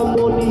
এমনই